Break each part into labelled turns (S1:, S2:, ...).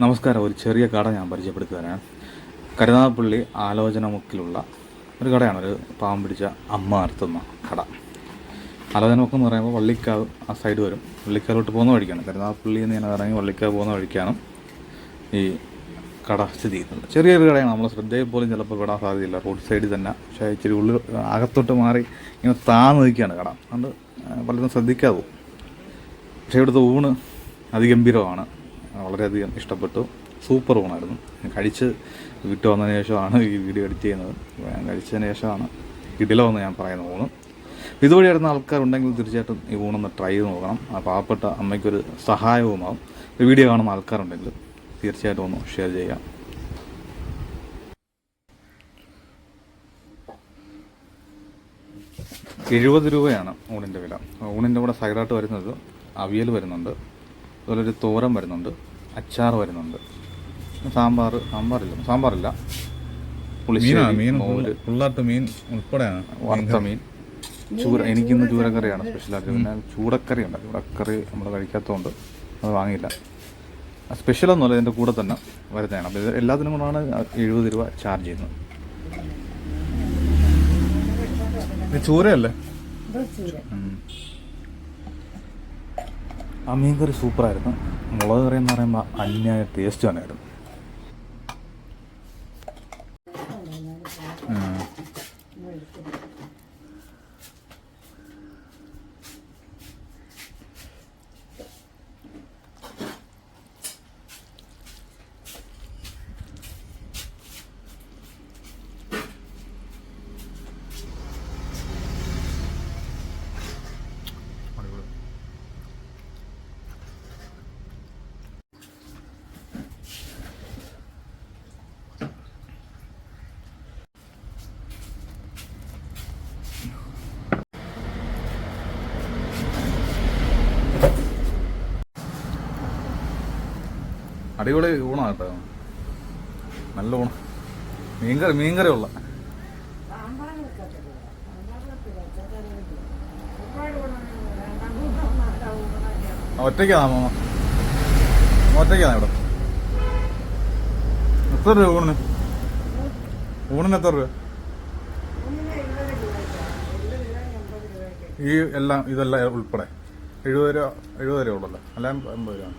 S1: നമസ്കാരം. ഒരു ചെറിയ കട ഞാൻ പരിചയപ്പെടുത്തുകയാണ് കരുനാഗപ്പള്ളി ആലോചനമുക്കിലുള്ള ഒരു കടയാണ്. ഒരു പാവം പിടിച്ച അമ്മ നടത്തുന്ന കട. ആലോചനമുക്ക് എന്ന് പറയുമ്പോൾ വള്ളിക്കാവ് ആ സൈഡ് വരും. വള്ളിക്കാവിലോട്ട് പോകുന്ന വഴിക്കാണ്. കരുനാഗപ്പള്ളി എന്ന് ഞാൻ ഇറങ്ങി വള്ളിക്കാവ് പോകുന്ന വഴിക്കാണ് ഈ കട സ്ഥിതി ചെയ്യുന്നത്. ചെറിയൊരു കടയാണ്. നമ്മൾ ശ്രദ്ധയിൽ പോലും ചിലപ്പോൾ വിടാൻ സാധ്യതയില്ല. റോഡ് സൈഡിൽ തന്നെ. പക്ഷേ ഇച്ചിരി ഉള്ളിൽ അകത്തോട്ട് മാറി ഇങ്ങനെ താന്ന് നിൽക്കുകയാണ് കട. അതുകൊണ്ട് പലരും ശ്രദ്ധിക്കാതെ പോകും പക്ഷേ ഇവിടുത്തെ ഊണ് അതിഗംഭീരമാണ്. വളരെയധികം ഇഷ്ടപ്പെട്ടു. സൂപ്പർ ഊണായിരുന്നു. കഴിച്ച് വിട്ടു വന്നതിന് ശേഷമാണ് ഈ വീഡിയോ എഡിറ്റ് ചെയ്യുന്നത്. ഞാൻ കഴിച്ചതിന് ശേഷമാണ് ഇടിലമെന്ന് ഞാൻ പറയുന്ന ഊണ്. ഇതുവഴി വരുന്ന ആൾക്കാരുണ്ടെങ്കിൽ തീർച്ചയായിട്ടും ഈ ഊണൊന്ന് ട്രൈ ചെയ്ത് നോക്കണം. ആ പാവപ്പെട്ട അമ്മയ്ക്കൊരു സഹായവുമാവും. വീഡിയോ കാണുന്ന ആൾക്കാരുണ്ടെങ്കിൽ തീർച്ചയായിട്ടും ഒന്ന് ഷെയർ ചെയ്യാം. എഴുപത് രൂപയാണ് ഊണിന്റെ വില. ഊണിന്റെ കൂടെ സൈഡായിട്ട് വരുന്നത് അവിയൽ വരുന്നുണ്ട്. അതുപോലെ ഒരു തോരൻ വരുന്നുണ്ട്. അച്ചാർ വരുന്നുണ്ട്. സാമ്പാർ സാമ്പാറില്ല സാമ്പാറില്ല. പുളിശ്ശേരി
S2: മീൻ മീൻ ഉൾപ്പെടെയാണ്
S1: വറുത്ത മീൻ. ചൂര എനിക്കിന്ന് ചൂരക്കറിയാണ് സ്പെഷ്യലായിട്ട് പിന്നെ ചൂടക്കറി ഉണ്ട് ചൂടക്കറി നമ്മൾ കഴിക്കാത്തതുകൊണ്ട് അത് വാങ്ങിയില്ല. സ്പെഷ്യൽ ഒന്നുമല്ല ഇതിന്റെ കൂടെ തന്നെ വരുന്നതാണ്. അപ്പോൾ ഇത് എല്ലാത്തിനും കൂടാണ് എഴുപത് രൂപ ചാർജ് ചെയ്യുന്നത്.
S2: ഇത് ചൂരയല്ലേ.
S1: ആ മീൻകറി സൂപ്പറായിരുന്നു. മുളക് കറി എന്ന് പറയുമ്പോൾ അന്യായ ടേസ്റ്റ് തന്നെയായിരുന്നു അടിപൊളി ഊണാണ് കേട്ടോ. നല്ല ഊണം. മീൻകറി മീൻകറി ഉള്ള ഒറ്റയ്ക്കാണോ? ഒറ്റയ്ക്കാണ് ഇവിടെ? എത്ര രൂപ ഊണിന്? ഊണിന് എത്ര രൂപ? ഈ എല്ലാം ഇതെല്ലാം ഉൾപ്പെടെ. എഴുപത് രൂപ എഴുപത് രൂപ ഉള്ളല്ലോ. അല്ല എൺപത് രൂപ.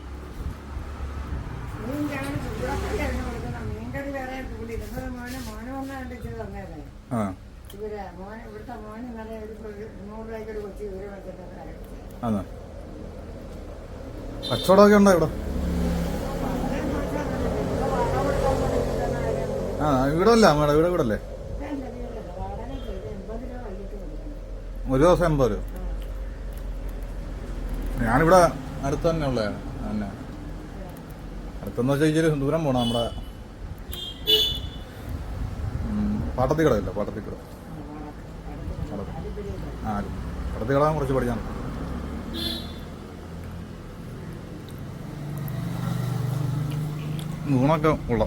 S1: അതെ. കച്ചവടമൊക്കെ ഉണ്ടോ ഇവിടെ? ആ ഇവിടെ അല്ല മേഡം ഇവിടെ ഇവിടെ അല്ലേ ഒരു ദിവസം എൺപത് രൂപ. ഞാനിവിടെ അടുത്ത് തന്നെ ഉള്ളതാണ് തന്നെ അടുത്തെന്ന് വെച്ചാൽ ഇച്ചിരി ദൂരം പോകണം നമ്മുടെ പാട്ടത്തിക്കട ഇല്ല പാട്ടത്തിക്കട ആ പാട്ടത്തിക്കട കുറച്ച് പഠിക്കാൻ ഊണൊക്കെ ഉള്ള?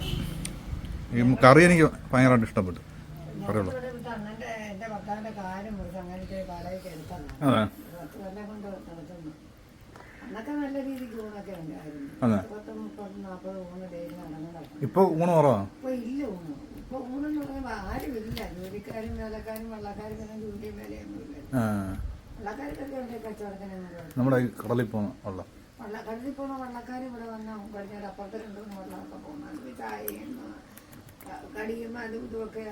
S1: ഈ കറി എനിക്ക് ഭയങ്കരമായിട്ട് ഇഷ്ടപ്പെട്ടു. കറിയുള്ളൂ
S3: അണ്ണന്റെ
S1: കുറവാണ്
S3: ഇപ്പൊ ഊണ് കച്ചവടത്തിനൊന്നും
S1: നമ്മുടെ കടലിൽ പോണ വെള്ളം.
S3: വള്ളക്കടലിൽ പോണ വള്ളക്കാർ ഇവിടെ വന്ന കഴിഞ്ഞാൽ അപ്പുറത്ത് രണ്ടു മൂന്ന് വള്ളമൊക്കെ പോകുന്നത്. ചായയും കടിയും അതും ഇതുമൊക്കെ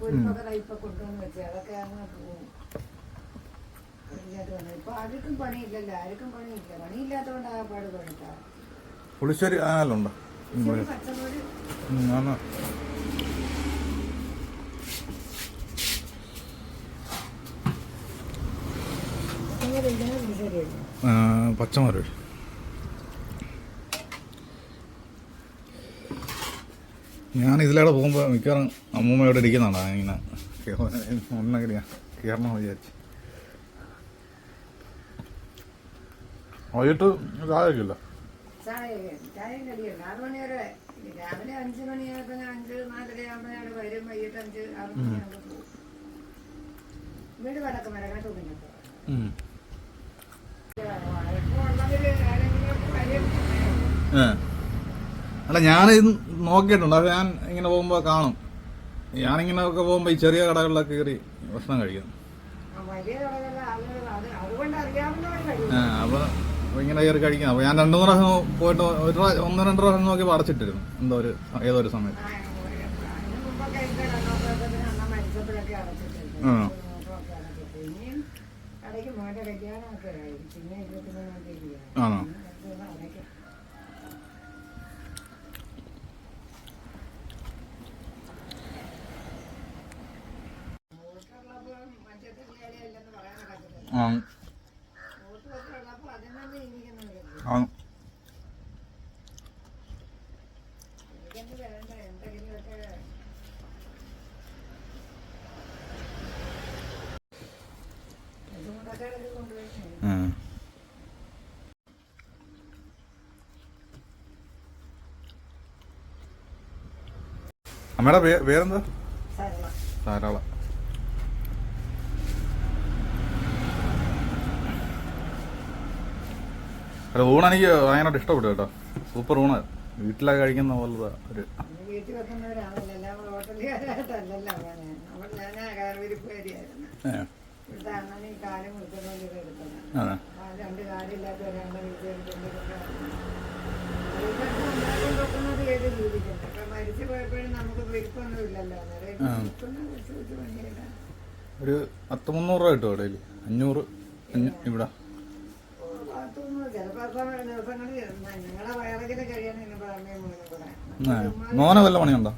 S3: പൊരിപ്പൊക്കെ റൈപ്പൊക്കെ കൊണ്ടുവന്ന് വെച്ചേ അതൊക്കെ അങ്ങോട്ട് പോകും. ഇപ്പൊ ആർക്കും പണിയില്ലല്ലോ ആർക്കും പണിയില്ല. പണിയില്ലാത്തതുകൊണ്ട് ആ പാട്
S1: പുളിശ്ശേരി ആയാലുണ്ട്
S3: പച്ചമുളക്.
S1: ഞാൻ ഇതിലൂടെ പോകുമ്പോൾ മിക്കവാറും അമ്മൂമ്മയോടെ ഇരിക്കുന്നതാണ് ഇങ്ങനെ. ഒന്നെങ്കിലും കയറണമെന്ന് വിചാരിച്ച്. വൈകിട്ട് ചായക്കില്ല
S3: അല്ല ഞാൻ നോക്കിയിട്ടുണ്ട്. അത് ഞാൻ ഇങ്ങനെ പോകുമ്പോ കാണും. ഞാനിങ്ങനെ ഒക്കെ പോകുമ്പോ ഈ ചെറിയ കടകളിലൊക്കെ കയറി ഭക്ഷണം കഴിക്കാം.
S4: ആ
S3: അപ്പോൾ അപ്പോൾ ഇങ്ങനെ കയറി കഴിക്കാം അപ്പൊ ഞാൻ രണ്ടു മൂന്ന് പ്രാവശ്യം പോയിട്ട് ഒരു പ്രാവശ്യം ഒന്ന് രണ്ട് പ്രാവശ്യം നോക്കി പറിച്ചിട്ടിരുന്നു. എന്തോ ഒരു ഏതോ ഒരു സമയത്ത്. ആണോ? കാണും അമ്മയുടെ പേരെന്താ ധാരാളം. അല്ല ഊണ് എനിക്ക് ഭയങ്കരമായിട്ട് ഇഷ്ടപ്പെട്ടു കേട്ടോ. സൂപ്പർ ഊണ്. വീട്ടിലൊക്കെ കഴിക്കുന്ന പോലത്തെ ഒരു ഒരു പത്ത് മുന്നൂറ് രൂപ കിട്ടും ഇടയിൽ അഞ്ഞൂറ് ഇവിടെ.
S4: മോനെ
S3: വല്ല പണിയുണ്ടോ?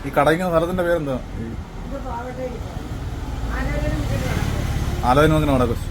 S3: ഈ കടയിക്കുന്ന സ്ഥലത്തിന്റെ പേരെന്താ?
S4: ആലോചന
S5: നോക്കണോ അവിടെ കുറിച്ച്